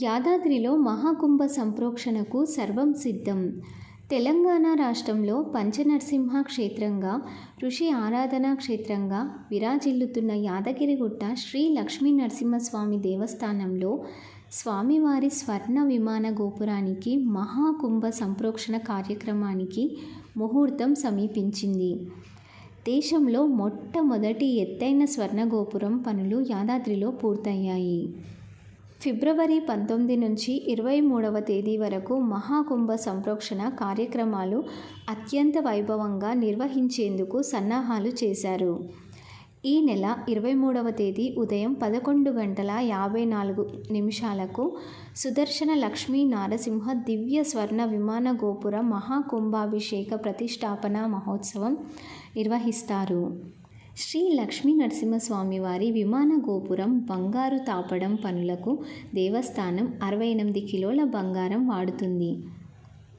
యాదాద్రిలో మహాకుంభ సంప్రోక్షణకు సర్వం సిద్ధం. తెలంగాణ రాష్ట్రంలో పంచనరసింహ క్షేత్రంగా ఋషి ఆరాధనా క్షేత్రంగా విరాజిల్లుతున్న యాదగిరిగుట్ట శ్రీ లక్ష్మీ నరసింహస్వామి దేవస్థానంలో స్వామివారి స్వర్ణ విమాన గోపురానికి మహాకుంభ సంప్రోక్షణ కార్యక్రమానికి ముహూర్తం సమీపించింది. దేశంలో మొట్టమొదటి ఎత్తైన స్వర్ణ గోపురం పనులు యాదాద్రిలో పూర్తయ్యాయి. ఫిబ్రవరి పంతొమ్మిది నుంచి ఇరవై మూడవ తేదీ వరకు మహాకుంభ సంప్రోక్షణ కార్యక్రమాలు అత్యంత వైభవంగా నిర్వహించేందుకు సన్నాహాలు చేశారు. ఈ నెల ఇరవై మూడవ తేదీ ఉదయం పదకొండు గంటల యాభై నాలుగు నిమిషాలకు సుదర్శన లక్ష్మీ నారసింహ దివ్య స్వర్ణ విమాన గోపుర మహాకుంభాభిషేక ప్రతిష్టాపన మహోత్సవం నిర్వహిస్తారు. శ్రీ లక్ష్మీ నరసింహస్వామివారి విమాన గోపురం బంగారు తాపడం పనులకు దేవస్థానం అరవై ఎనిమిది కిలోల బంగారం వాడుతుంది.